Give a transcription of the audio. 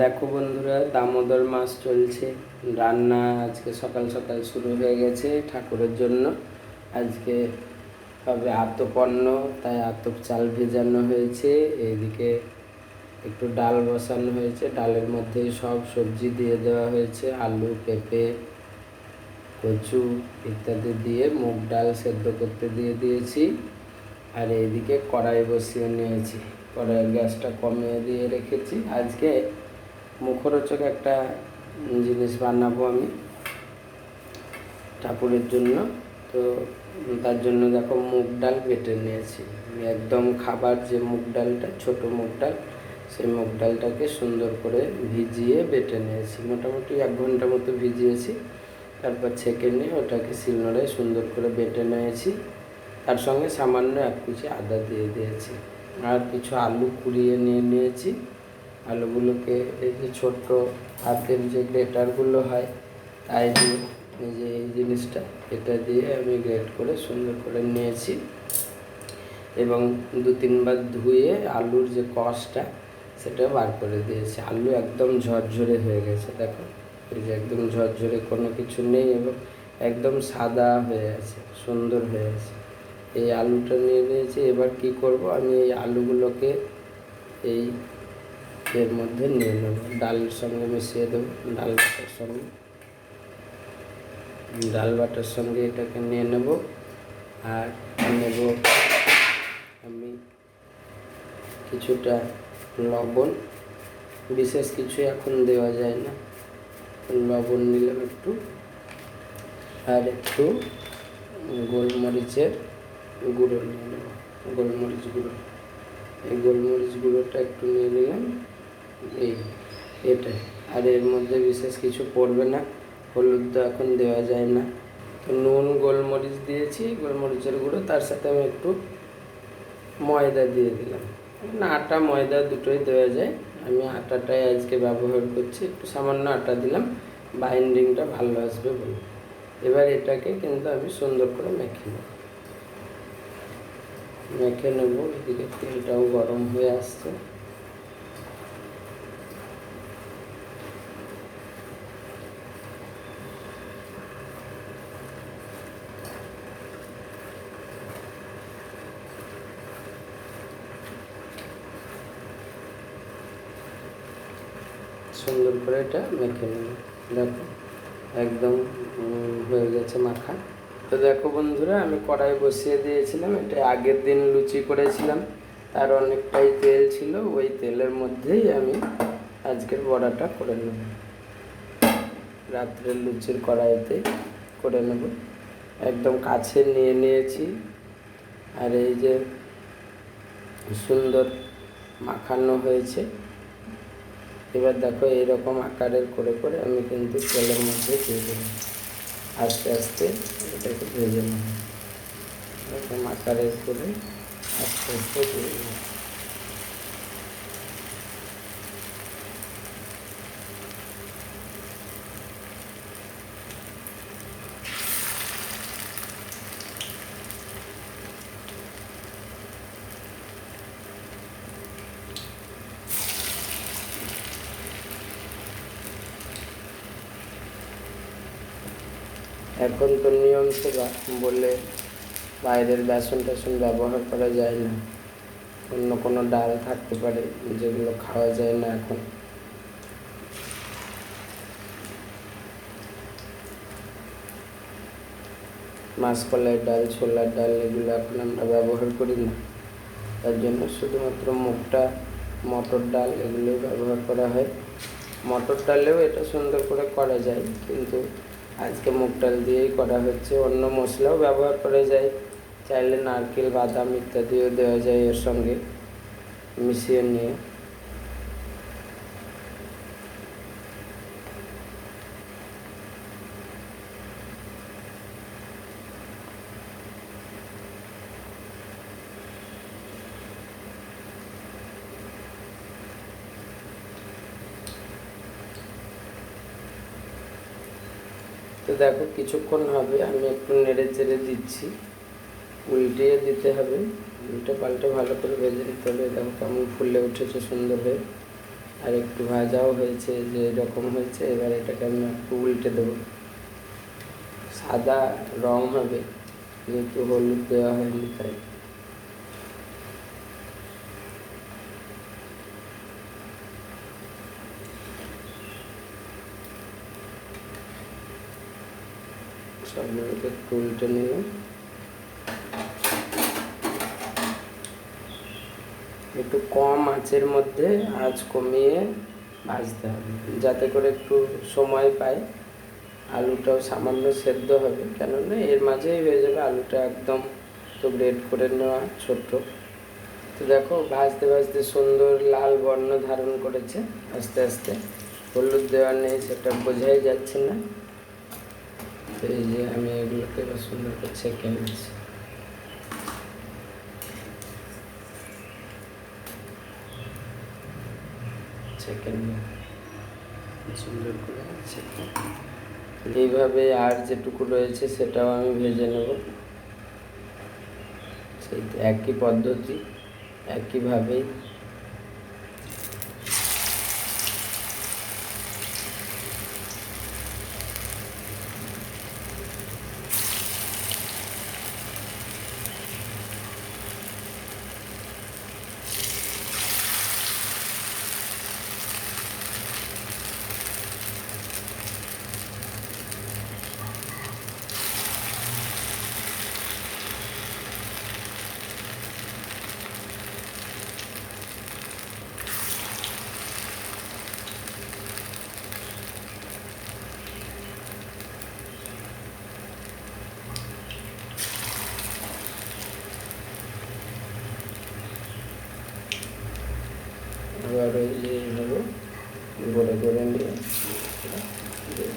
দেখো বন্ধুরা, দামোদর মাস চলছে। রান্না আজকে সকাল সকাল শুরু হয়ে গেছে ঠাকুরের জন্য। আজকে হবে আতপন্ন তাই আতপ চাল ভেজানো হয়েছে। এইদিকে একটু ডাল বসানো হয়েছে। ডালের মধ্যে সব সবজি দিয়ে দেওয়া হয়েছে। আলু, পেঁপে, কচু ইত্যাদি দিয়ে মুগ ডাল সেদ্ধ করতে দিয়ে দিয়েছি। আর এইদিকে কড়াই বসিয়ে নিয়েছি। কড়াইয়ের গ্যাসটা কমিয়ে দিয়ে রেখেছি। আজকে মুখরোচক একটা জিনিস বানাবো আমি ঠাকুরের জন্য। তো তার জন্য দেখো মুগ ডাল বেটে নিয়েছি। একদম খাবার যে মুগ ডালটা, ছোট মুগ ডাল, সেই মুগ ডালটাকে সুন্দর করে ভিজিয়ে বেটে নিয়েছি। মোটামুটি এক ঘণ্টা মতো ভিজিয়েছি। তারপর ছেঁকে নিয়ে ওটাকে শিলনোড়ায় সুন্দর করে বেটে নিয়েছি। তার সঙ্গে সামান্য এক কুচি আদা দিয়ে দিয়েছি। আর কিছু আলু কুড়িয়ে নিয়ে নিয়েছি। আলুগুলোকে এই যে ছোট্ট হাতের যে গ্রেটারগুলো হয়, তাই দিয়ে এই যে এই জিনিসটা, এটা দিয়ে আমি গ্রেট করে সুন্দর করে নিয়েছি। এবং দু তিনবার ধুয়ে আলুর যে কষটা সেটা বার করে দিয়েছি। আলু একদম ঝরঝরে হয়ে গেছে, দেখো। এই যে একদম ঝরঝরে কোনো কিছু নেই এবং একদম সাদা হয়ে আছে, সুন্দর হয়ে আছে। এই আলুটা নিয়ে নিয়েছি। এবার কি করব? আমি এই আলুগুলোকে এই এর মধ্যে নিয়ে নেব। ডালের সঙ্গে মিশিয়ে দেবো। ডাল বাটার সঙ্গে। ডাল বাটার সঙ্গে এটাকে নিয়ে নেব। আর নেব আমি কিছুটা লবণ। বিশেষ কিছু এখন দেওয়া যায় না। লবণ নিলাম একটু। আর একটু গোলমরিচের গুঁড়ো নিয়ে নেব, গোলমরিচ গুঁড়ো। এই গোলমরিচ গুঁড়োটা একটু নিয়ে নিলাম। এই, এটাই। আর এর মধ্যে বিশেষ কিছু পড়বে না, হলুদ তো এখন দেওয়া যায় না। তো নুন, গোলমরিচ দিয়েছি, গোলমরিচের গুঁড়ো, তার সাথে আমি একটু ময়দা দিয়ে দিলাম। না, আটা, ময়দা দুটোই দেওয়া যায়। আমি আটাটাই আজকে ব্যবহার করছি, একটু সামান্য আটা দিলাম, বাইন্ডিংটা ভালো আসবে বলে। এবার এটাকে কিন্তু আমি সুন্দর করে মেখে নেব। মেখে নেব, এদিকে তেলটাও গরম হয়ে আসছে। সুন্দর করে এটা মেখে নেব। দেখো, একদম হয়ে গেছে মাখা। তো দেখো বন্ধুরা, আমি কড়াই বসিয়ে দিয়েছিলাম। এটা আগের দিন লুচি করেছিলাম। তার অনেকটাই তেল ছিল, ওই তেলের মধ্যেই আমি আজকের বড়াটা করে নেব। রাত্রের লুচির কড়াইতে করে নেব। একদম কাছে নিয়ে নিয়েছি। আর এই যে সুন্দর মাখানো হয়েছে। এবার দেখো এইরকম আকারের করে করে আমি কিন্তু তেলের মধ্যে দিয়ে দেবো। আস্তে আস্তে এটাকে ভেজে নেব এরকম করে আস্তে আস্তে ভেজে দেবো। এখন তো নিয়ম সেবা বলে বাইরের বেসন টেসন ব্যবহার করা যায় না। অন্য কোনো ডাল থাকতে পারে, যেগুলো খাওয়া যায় না এখন। মাসকলাই ডাল, ছোলার ডাল, এগুলো এখন আমরা ব্যবহার করি না। তার জন্য শুধুমাত্র মুগটা, মটর ডাল এগুলোই ব্যবহার করা হয়। মটর ডালেও এটা সুন্দর করে করা যায়, কিন্তু আজকে মুগ ডাল দিয়েই করা হচ্ছে। অন্য মশলাও ব্যবহার করা যায়। চাইলে নারকেল, বাদাম ইত্যাদিও দেওয়া যায় এর সঙ্গে মিশিয়ে নিয়ে। তো দেখো কিছুক্ষণ হবে, আমি একটু নেড়ে চেড়ে দিচ্ছি। উল্টিয়ে দিতে হবে। উল্টে পাল্টে ভালো করে ভেজে নিতে হবে। দেখো কেমন ফুলে উঠেছে সুন্দর হয়ে আর একটু ভাজাও হয়েছে, যে এরকম হয়েছে, এবার এটাকে আমি একটু উল্টে দেবো। সাদা রং হবে, যেহেতু হলুদ দেওয়া হয়নি, তাই। সবগুলোকে একটু উল্টে নিয়ে একটু কম আঁচের মধ্যে আঁচ কমিয়ে ভাজতে হবে, যাতে করে একটু সময় পায়। আলুটাও সামান্য সেদ্ধ হবে, কেননা এর মাঝেই হয়ে যাবে আলুটা একদম তো গ্রেড করে নেওয়া ছোট তো দেখো, ভাজতে ভাজতে সুন্দর লাল বর্ণ ধারণ করেছে, আস্তে আস্তে। হলুদ দেওয়া নেই, সেটা বোঝাই যাচ্ছে না। তো এই যে আমি এগুলোকে সুন্দর করে ছেঁকে নিচ্ছি। ছেঁকে নিয়ে। সুন্দর করে ছেঁকে এইভাবে আর যেটুকু রয়েছে সেটাও আমি ভেজে নেব। সেই একই পদ্ধতি একইভাবেই